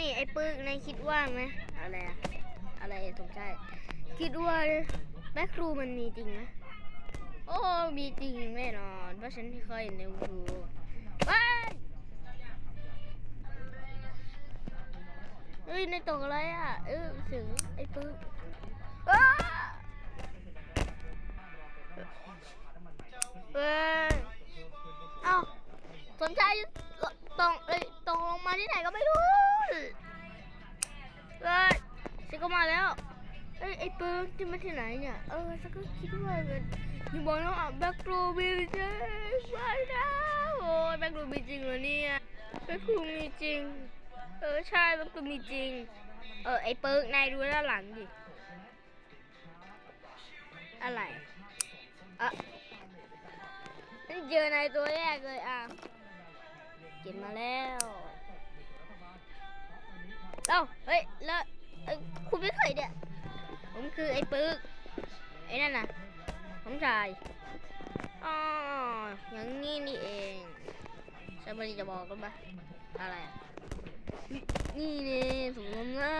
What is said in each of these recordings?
นี่ไอ้ปึกนายคิดว่าไหมอะไรอะอะไรสมชายคิดว่าแบ็ครูมันมีจริงไหมโอ้มีจริงแน่นอนเพราะฉันเคยเห็นในยูว้าเฮ้ยในตกอะไรอะ เออเสียงไอ้ปึกอ้าเอ้ยเอ้าสนใจตรงเอ้ยตรงลงมาที่ไหนก็ไม่รู้ เอ้ยฉันก็มาแล้วเอ้ยไอ้เปิร์กที่มาที่ไหนเนี่ย เออฉันก็คิดว่ามันอย่าบอกนะว่าแบ็คโรมีจริงว้าวนะโอ้ยแบ็คโรมีจริงเหรอเนี่ยแบ็คโรมีจริง เออใช่แบ็คโรมีจริง เออไอ้เปิร์กนายดูด้านหลังดิ อะไรอะฉันเจอนายตัวแรกเลยอะเก็บมาแล้ว เอ้าเฮ้ยแล้วคุณไม่เคยเนี่ยผมคือไอ้ปึกไอ้นั่นน่ะผมชายอ๋ออย่างนี้นี่เองฉันไม่ได้จะบอกกันปะอะไรนี่นี่สมมนะ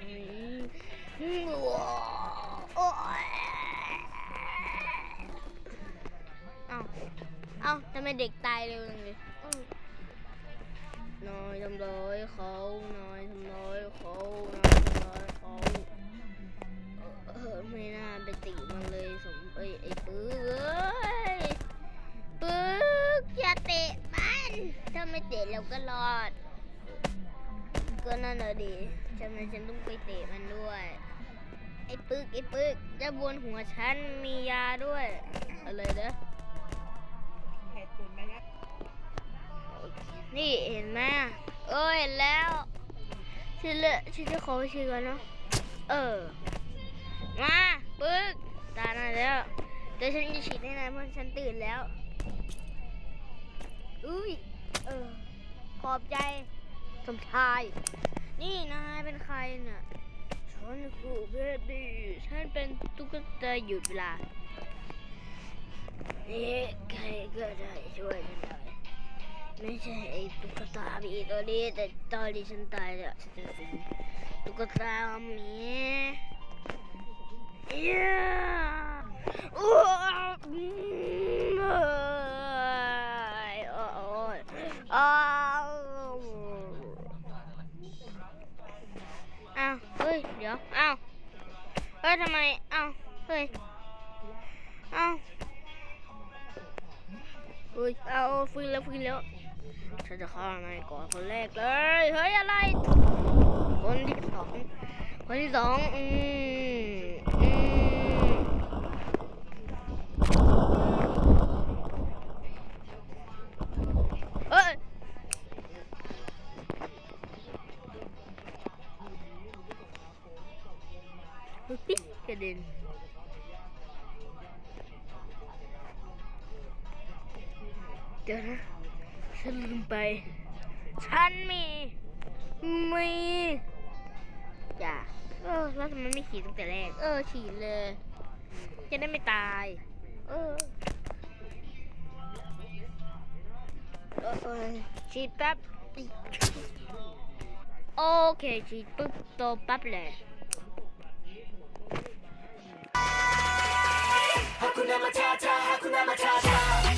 อืมอืมว้าวอ้ยเอ้าเอ้าทำไมเด็กตายเร็วจังเลย ทำร้ายเขานายทำร้ายเขานายทำร้ายเขาเออไม่น่าไปติมันเลยสมเอ้ไอ้ปื้อเอ้ยปื้ออย่าเตะมันถ้าไม่เตะเราก็รอด ก็นั่นแหละดิทำไมฉันต้องไปเตะมันด้วยไอ้ปึกไอ้ปึกจะบนหัวฉันมียาด้วยอะไรเด้อเห็ดตุนไหมนะนี่เห็นไหม เออเห็นแล้วชื่อเลชื่อจะขอชื่อก่อนเนาะเออ มาปึ๊กตาหน่อยแล้วเดี๋ยวฉันจะฉีดให้นายเพราะฉันตื่นแล้วอุ้ยเออขอบใจสมชาย นี่นายเป็นใครเน่ะฉันคือเบบี้ฉันเป็นตุ๊กตาหยุดเวลานี่ใครก็ได้ช่วยฉันได้ ไม่ใช่ไอ้ตุ๊กตาบีตัวนี้แต่ตอนที่ฉันตายแล้วฉันจะเป็นตุ๊กตาหมีเอ้อืมเอ้ยโอ้ยอ้าวอ้าวเฮ้ยเดี๋ยวอ้าวเฮ้ยทำไมอ้าวเฮ้ยอ้าวเฮ้ยเอาฟื้นแล้วฟื้นแล้ว ฉันจะฆ่านายก่อนคนแรกเลย เฮ้ยอะไร คนที่สอง คนที่สองอืมอืมเอ้ยกระเด็นเดี๋ยวนะ ฉันลืมไป ฉันมี มีจ้ะเออแล้วทำไมไม่ขี่ตั้งแต่แรก เออขี่เลย จะได้ไม่ตาย เออเออเออฉีดแป๊บโอเคฉีดปุ๊บโตปั๊บเลย Hakuna Matata, Hakuna Matata. ฮ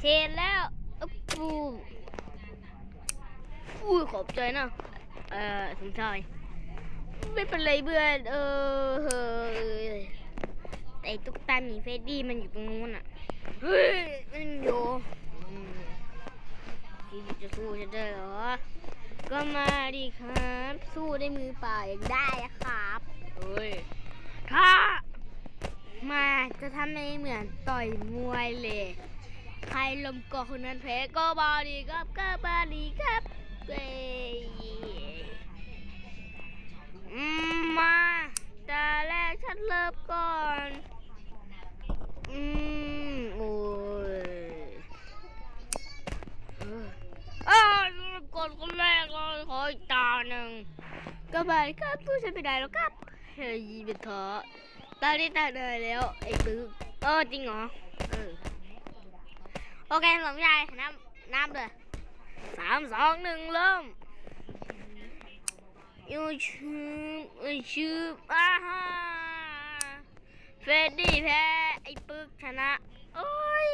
เช็ดแล้วอุ๊บปูอุ้ยขอบใจนะ เอ่อสมชายไม่เป็นไรเพื่อเออเฮ้ยแต่ไอตุ๊กตาหมีเฟดดี้มันอยู่ตรงนู้นอะ เฮ้ย มันอยู่อืมคิดจะสู้ฉันได้เหรอ ก็มาดิครับ สู้ได้มือเปล่าอย่างได้ครับเฮ้ย ถ้า มาจะทำในเหมือนต่อยมวยเลย ใครลมกาะคนนั้นแพ้ก็บาดีครับก็บาดีครับเว้ยมาแต่แรกฉันเริ่มก่อน อืมโอ้ยเอออ้าวเริ่มก่อนคนแรกเลยขออีกตาหนึ่งก็บาดีครับสู้ฉันไม่ได้แล้วครับเฮ้ยเป็นเถอะตอนนี้ตาเลยแล้วไอ้ปึ๊กเออจริงเหรอเออ โอเคสมชายนับนับเลยสามสองหนึ่งเริ่มยูชูบยูชูบอ่าฮ่าเฟรดดี้แพ้ไอ้ปึกชนะโอ้ย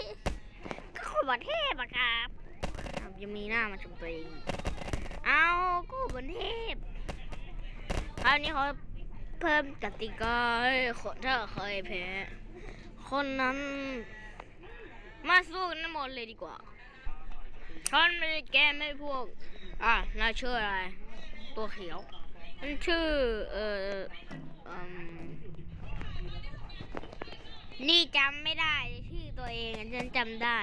ก็คนประเทศอะครับอ้ายังมีหน้ามาชมตัวเองเอาก็บันเทพคราวนี้เขาเพิ่มกติกาให้คนถ้าเคยแพ้คนนั้น มาสู้กันทั้งหมดเลยดีกว่าฉันไม่ได้แก้ไม่พวก อะนาชื่ออะไร ตัวเขียวมันชื่อ เอ่ออืมนี่จำไม่ได้ชื่อตัวเองฉันจำได้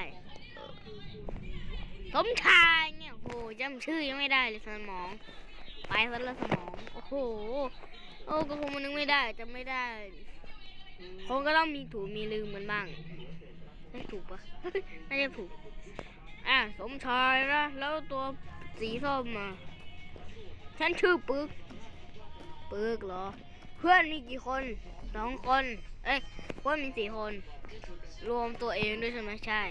สมชายเนี่ยโหจำชื่อยังไม่ได้เลยสมอง ไปซะแล้วสมอง โอ้โห โอ้ก็คงมันนึกไม่ได้จำไม่ได้ คงก็ต้องมีถูมีลืมมันบ้าง ไม่ถูกปะน่าจะถูก อะสมชายนะแล้วตัวสีส้มอะฉันชื่อปึก ปึกเหรอ เพื่อนมีกี่คนสองคน เอ้ยเพื่อนมีสี่คน รวมตัวเองด้วยใช่ไหมใช่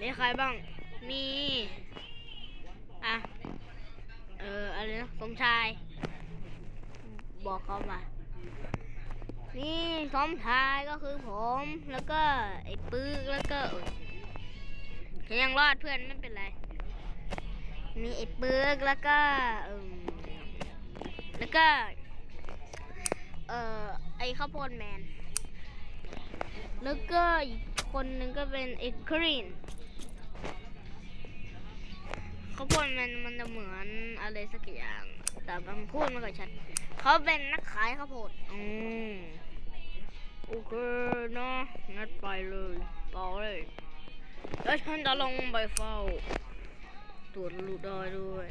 มีใครบ้าง มี อะ เอออะไรนะสมชาย บอกเขามา นี่สมชายก็คือผม แล้วก็ไอ้ปื้กแล้วก็ฉันยังรอดเพื่อนไม่เป็นไร มีไอ้ปื้กแล้วก็แล้วก็ เอ่อไอ้ข้าวโพดแมน แล้วก็อีกคนนึงก็เป็นไอ้ครีนข้าวโพดแมนมันจะเหมือนอะไรสักอย่าง แต่มันพูดไม่ค่อยชัด เขาเป็นนักขายข้าวโพดอืม โอเคนะงั้นไปเลยต่อเลย แล้วฉันจะลงไปเฝ้า ตรวจลูกดอยด้วย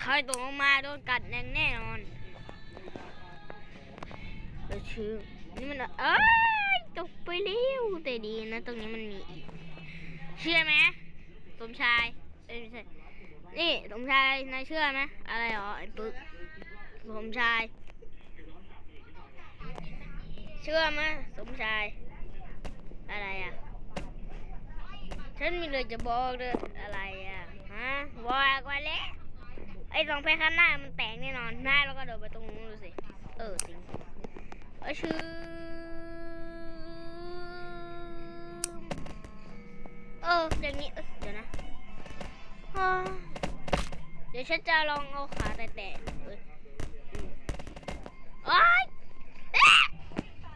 ใครตกลงมาโดนกัดแน่แน่นอนแล้วชื่อนี่มันเอ้ยตกไปเร็วแต่ดีนะ ตรงนี้มันมีอีก เชื่อไหมสมชายเอ้ยไม่ใช่นี่สมชายนายเชื่อไหมอะไรหรอไอ้ปึ๊กสมชาย เชื่อไหมสมชาย อะไรอะ ฉันมีเลยจะบอกเลยอะไรอะ ฮะบอกว่าแล้วไอ้สองเพข้างหน้ามันแตกแน่นอน หน้าแล้วก็เดินไปตรงนู้นดูสิ เออจริงเออชื่อเอออย่างนี้เอ้ยเดี๋ยวนะเดี๋ยวฉันจะลองเอาขาแตะๆเอ้ยอืมโอ๊ยเอ๊ะ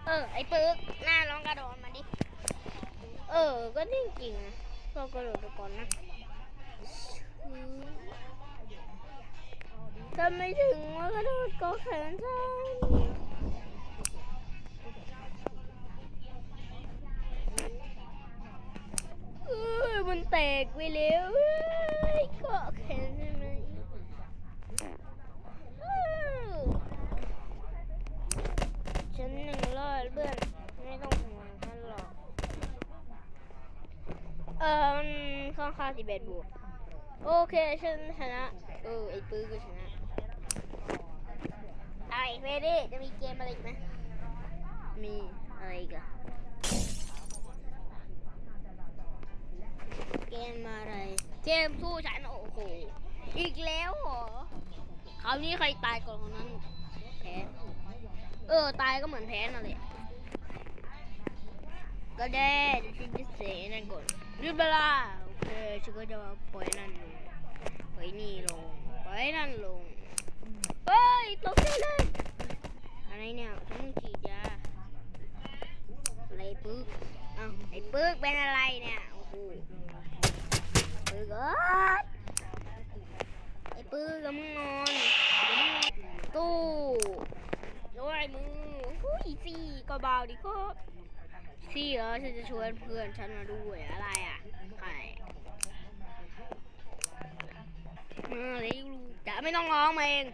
เออ ไอ้ปึ๊กหน้าลองกระโดดมาดิ เออ ก็จริงจริงๆนะก็กระโดดไปก่อนนะถ้าไม่ถึงว่ากระโดดก็แขนซ้ายเอ้ยมันแตกไปแล้วเอ้ยก็แขนใช่ไหมอ้าวฉันหนึ่งรอด เพื่อนไม่ต้องห่วงฉันหรอก เออมันค่อนข้างสิบเอ็ดบวกโอเคฉันชนะ เออไอ้ปื้อก็ชนะไอ้เฟรดี้จะมีเกมอะไรอีกไหมมีอะไรอีกอะเกมอะไร เกมสู้ฉันโอ้โห อีกแล้วเหรอคราวนี้ใครตายก่อนคนนั้นแพ้ เออ ตายก็เหมือนแพ้นั่นแหละ ก็ได้เดี๋ยวฉันจะเสียนั่นก่อนหยุดเวลาโอเคฉันก็จะปล่อยนั่นลงปล่อยนี่ลงปล่อยนั่นลงเฮ้ยตกใจเลยอะไรเนี่ยฉันมึงฉีดยาอะไรปึ๊กอ้าไอ้ปึ๊กเป็นอะไรเนี่ยโอ้โหปึ๊กอ้ยไอ้ปึ๊กกำลังนอนกำลังนอนตู้ด้วยมือหุ้ยสี่ก็เบาดีครับ ซี่แล้วฉันจะชวนเพื่อนฉันมาด้วยอะไรอะใครเออเดี๋ยวรู้จะไม่ต้องร้องมาเอง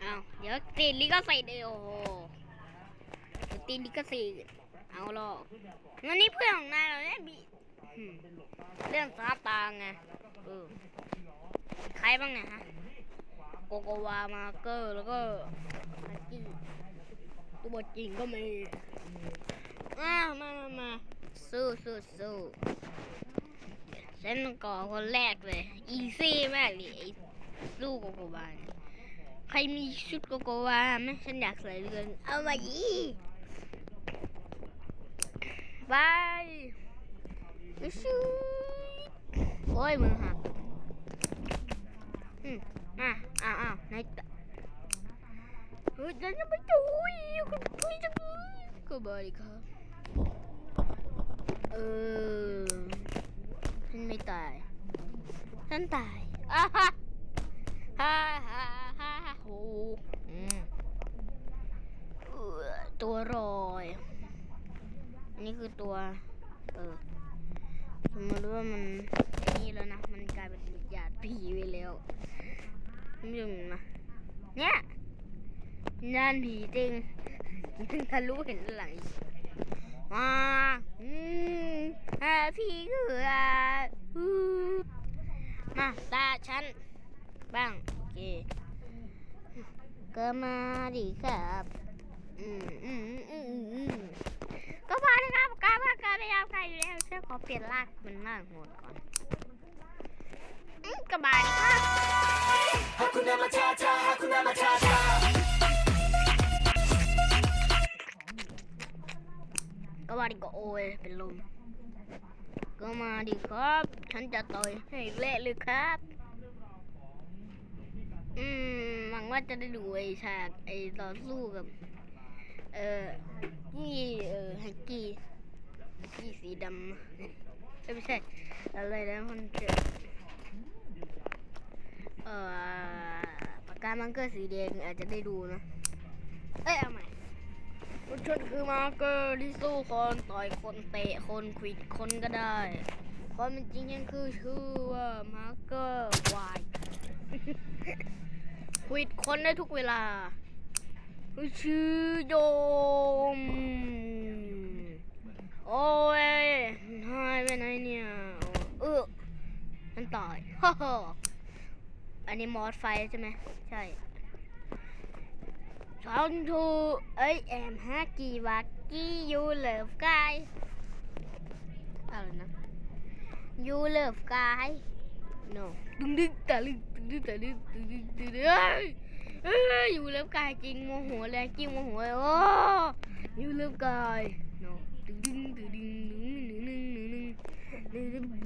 เอาเดี๋ยวติดลิขสิทธิ์เดียวติดลิขสิทธิ์เอาหรอกงั้นนี่เพื่อนของนายเราเนี่ยบีเรื่องซาตางไงเออใครบ้างเนี่ยฮะโกโกวามาเกอร์แล้วก็ฮักกี้ตตัวจริงก็มี อ่ามามามาสู้สู้สู้ฉันก่อคนแรกเลย อีซี่มากเลยสู้โกโกวาเนี่ยใครมีชุดโกโกวาไหมฉันอยากใส่เหลยเกินเอามาอีบายชูโอ้ยมือหักอืมอะอ้าวอ้าวไหนตะเฮ้ยฉันจะไปจุยคุณคุยจังเลยก็บายครับ เออฉันไม่ตายฉันตายอ่าฮะฮ่าฮ่าฮ่าฮ่าโอ้อืมตัวรอยอันนี้คือตัว เออสมมติว่ามันนี่แล้วนะ มันกลายเป็นวิญญาณผีไปแล้วคุณผู้ชมเห็นไหมเนี่ยงานผีจริงยังทะลุเห็นหลัง อีกมาอืมอ่าผีคืออะอือมาตาฉันบ้างโอเคก็มาดิครับอืมอืมอืมอืมก็พอเลยครับการว่าการพยายามใครอยู่แล้วฉันขอเปลี่ยนรากมันมากโหดก่อนอืมกระบาดครับ มาดิก็โอยเป็นลม ก็มาดิครับ ฉันจะต่อยให้เละเลยครับ อืมหวังว่าจะได้ดูไอ้ฉากไอ้ต่อสู้กับ เออนี่เออฮักกี้ฮักกี้สีดำเอ้ยไม่ใช่ อะไรนะมันเจอเอ่อปากกามังเกอร์สีแดงอาจจะได้ดูนะ เอ้ยเอาใหม่ ฉันคือมาเกอร์ที่สู้คนต่อยคนเตะคนควิดคนก็ได้ความเป็นจริงฉันคือชื่อว่ามาเกอร์วายควิดคนได้ทุกเวลา ชื่อโยมโอ้ยหายไปไหนเนี่ยเออมันตายฮ่าฮอันนี้มอสไฟใช่ไหมใช่ ช่องทูเอ้ยแอมฮากีวักกี้ยูเลิฟกายอะไรนะยูเลิฟกาย no ดึงดึงตะลึงดึงดึงตะลึงดึงดึงดึงดึงเอ้ยเอ้ยยูเลิฟกายจริงโมโหเลยจริงโมโหเลยโอ้ยูเลิฟกาย no ดึงดึงดึงดึงดึงดึงดึงดึงดึงดึง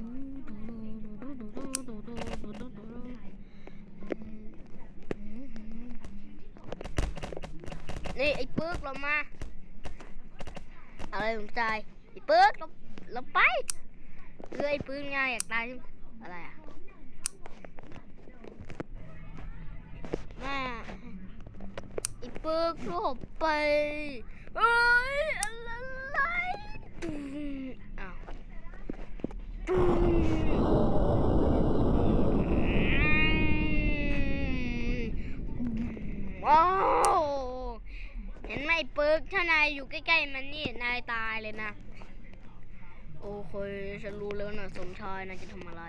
นี่ไอ้ปึ๊กเรามาอะไรสนใจไอ้ปึ๊กเราเราไปเรือไอ้ปึ๊กไงอยากตายอะไรอะแม่ไอ้ปึ๊กหลบไปเอ้ยอะไรอ้าวตุ้มว้าวเห็นไหมปึ๊ก ถ้านายอยู่ใกล้ๆมันนี่นายตายเลยนะ โอเคฉันรู้แล้วนะสมชายนายจะทำอะไร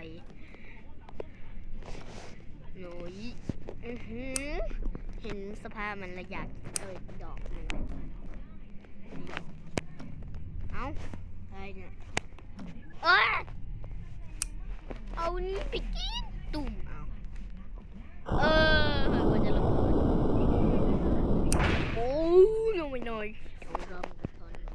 หนูยอือหือเห็นสภาพมันและอยากเออดอกเลยเอ้าอะไรเนี่ยเอ้ยเอานี่ไปกินตุ่มเอาเออมันจะระเบิดโอ้ยลงไปหน่อยเอารำกับตอนนี้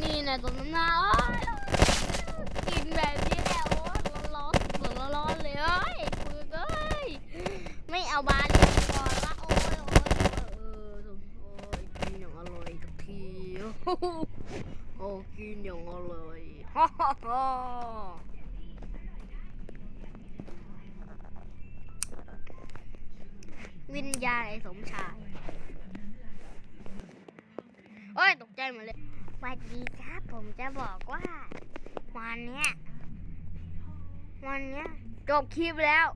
นี่นะตรงนั้นนะโอ๊ยกินแบบนี้แหละโอ้ยร้อนๆสดร้อนๆเลยเอ้ยปืนเอ้ยไม่เอาบานเลยก่อนละโอ้ยโอ้ยเออโอ้ยกินอย่างอร่อยทุกที โอ้กินอย่างอร่อยฮ่าฮ่าฮ่าวิญญาณไอ้สมชาย โอ้ย ตกใจหมดเลยสวัสดีครับ ผมจะบอกว่า วันเนี้ย วันเนี้ย จบคลิปแล้ว